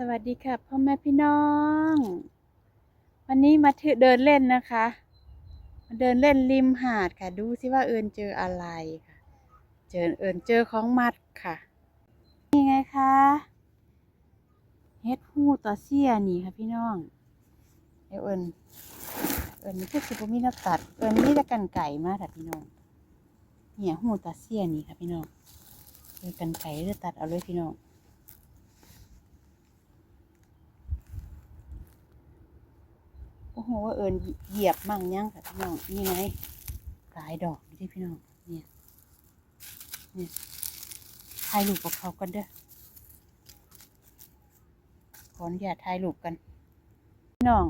สวัสดีค่ะพ่อแม่พี่น้อง วันนี้มาเดินเล่นนะคะมาเดินเล่นริมหาดค่ะ ดูสิว่าเอิญเจออะไรค่ะ เจอเอิญเจอของมัดค่ะ นี่ไงคะเฮ็ดหูต่อเสียนี่ค่ะพี่น้องเดี๋ยวเอิญเอิญนี่คือสิบมีนักตัด เอิญนี่จะกันไก่มาค่ะพี่น้อง เนี่ยหูต่อเสียนี่ค่ะพี่น้องเอิญกันไก่เลือตัดเอาเลยพี่น้อง โอ้โหว่าเอิญเหยียบมั่งยังค่ะพี่น้องนี่ไงหลายดอกนี่ที่พี่น้องเนี่ยเนี่ยถ่ายรูปกับเขากันเด้อขออนุญาตถ่ายรูปกันพี่น้อง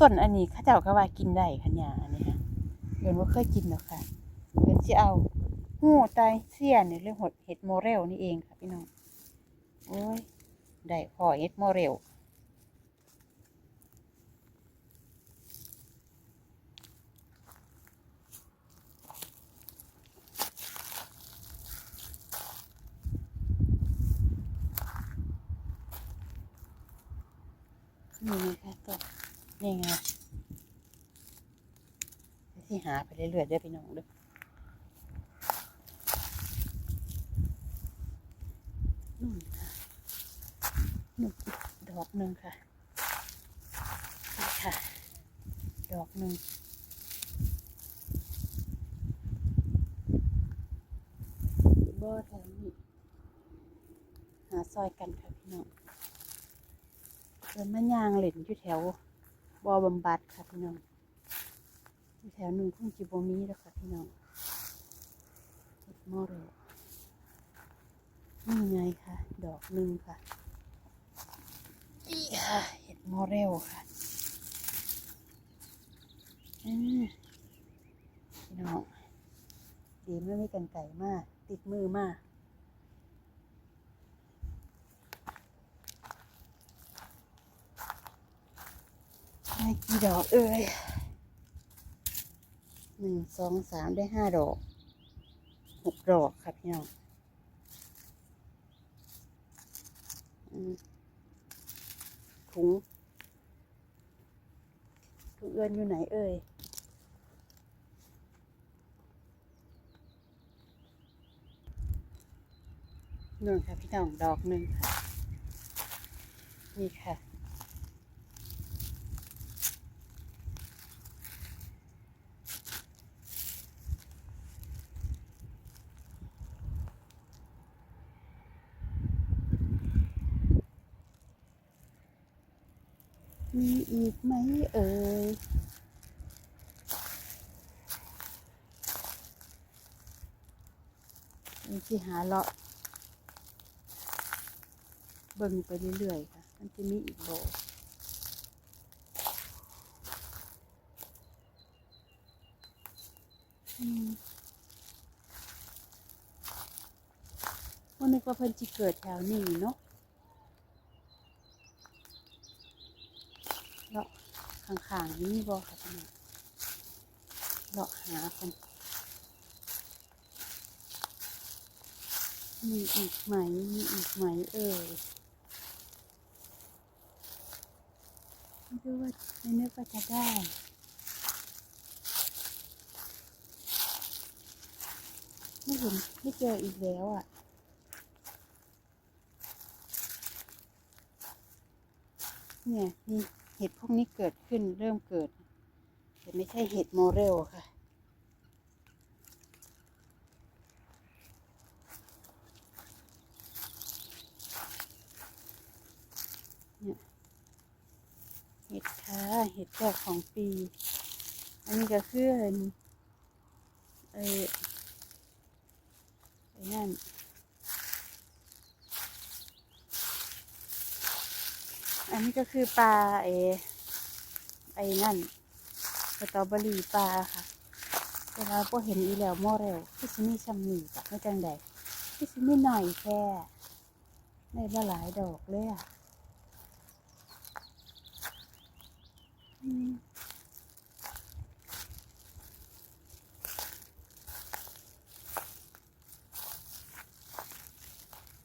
ต้นอันนี้ข้าเจ้าก็ว่ากินได้ค่ะเนี่ยอันนี้ฮะเอิญว่าเคยกินแล้วค่ะเอิญจะเอาหูไตเสียเนี่ยเรื่องหดเห็ดโมเรลนี่เองค่ะพี่น้องโอ้ยได้พอเห็ดโมเรล นี่ไงคะตัวนี่ไงที่หาไปเรื่อยๆเด้พี่น้องด้อนู่นค่ะนู่นดอกหนึ่งค่ะนี่ค่ะ ดอกหนึ่งบ่แถวนี้หาซอยกันค่ะพี่น้อง เดินมะยางเหล่นอยู่แถวบอบำบัดค่ะพี่น้องอยู่แถวหนึ่งคงจิบมีแล้วค่ะพี่น้องเห็ดมอเรนี่ไงค่ะ ดอกหนึ่งค่ะเห็ดมอเรลค่ะพี่น้องดีไม่มีกันไก่มาก ติดมือมาก ได้กี่ดอกเอ่ยหนึ่งสองสามได้ห้าดอกหกดอกค่ะพี่น้องถุงถุงเอือนอยู่ไหนเอ่ยหนู่นค่ะพี่น้องดอกหนึ่งค่ะ นี่ค่ะ มีอีกไหมเอ่ยมีที่หาเลาะเบิ่งไปเรื่อยๆค่ะ มันจะมีอีกบ่อืมวันนึกว่าเพิ่นจิเกิดแถวนี้เนาะ เลาะ ข้างๆนี้บ่ค่ะพี่น้องเลาะหากันมีอีกไหม มีอีกไหมเอ่ยไม่รู้ว่าไม่นึกว่าจะได้ไม่เห็นไม่เจออีกแล้วอะเนี่ยนี่ เห็ดพวกนี้เกิดขึ้นเริ่มเกิด แต่ไม่ใช่เห็ดโมเรลค่ะ เห็ดค่ะเห็ดแรกของปี อันนี้ก็คือเออไอ้นั่น อันนี้ก็คือปลาเอไอ้นั่นสตรอเบอรี่ปลาค่ะเวลาพวกเห็นอีแล้วโมเรลที่ซิมีชัมนี่กับไม่จังใดที่ซิมีหน่อยแค่ในละหลายดอกเลยอะอืม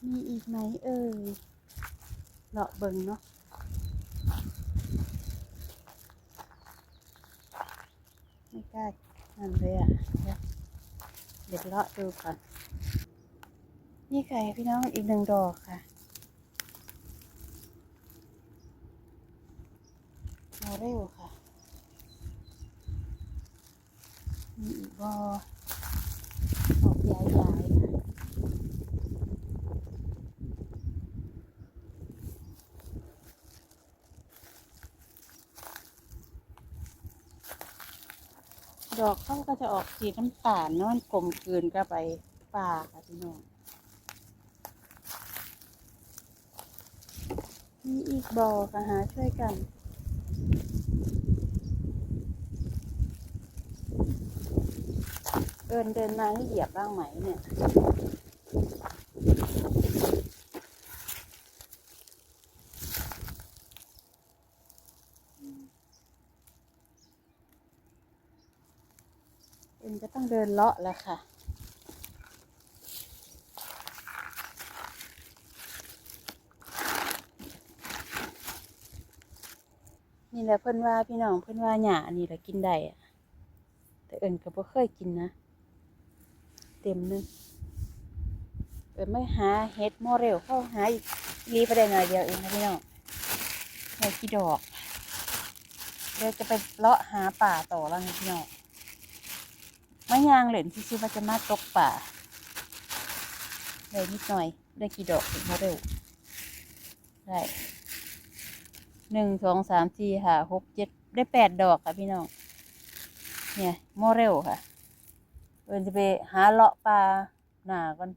มีอีกไหมเอ่ยเลาะเบิงเนาะ ได้นั่นเลยอะเดี๋ยวเดี๋ยวเลาะดูก่อน นี่ไก่พี่น้องอีกหนึ่งดอกค่ะมาเร็วค่ะมีอีกบออกย้ายๆค่ะ ดอกเขาก็จะออกสีน้ำตาลนอนกลมกลืนกับไปป่าค่ะพี่น้องมีอีกบอค่ะหาช่วยกันเดินเดินมาให้เหยียบบ้างไหมเนี่ย เอินจะต้องเดินเลาะแล้วค่ะ นี่แหละเพิ่อนว่าพี่น้องเพิ่อนว่าหญ้าอันนี้แหละกินได้อะแต่เอิญก็บ่เคยกินนะ เต็มหนึงเอิญไม่หาเฮ็ดโมเรลเข้าหาอีกรีประเด็นหน่อยเดียวเองนะพี่น้องแค่กี่ดอกเดี๋ยวจะไปเลาะหาป่าต่อแล้วนะพี่น้อง มายางเหล่นที่ชื่อว่าจะมาตกป่าได้นิดหน่อยได้กี่ดอกถึงมาเรลได้หนึ่งสองสามสี่ห้าหกเจ็ดได้แปดดอกค่ะพี่น้อง เนี่ยโมเรลค่ะเอินจะไปหาเลาะปลาหนาก่อน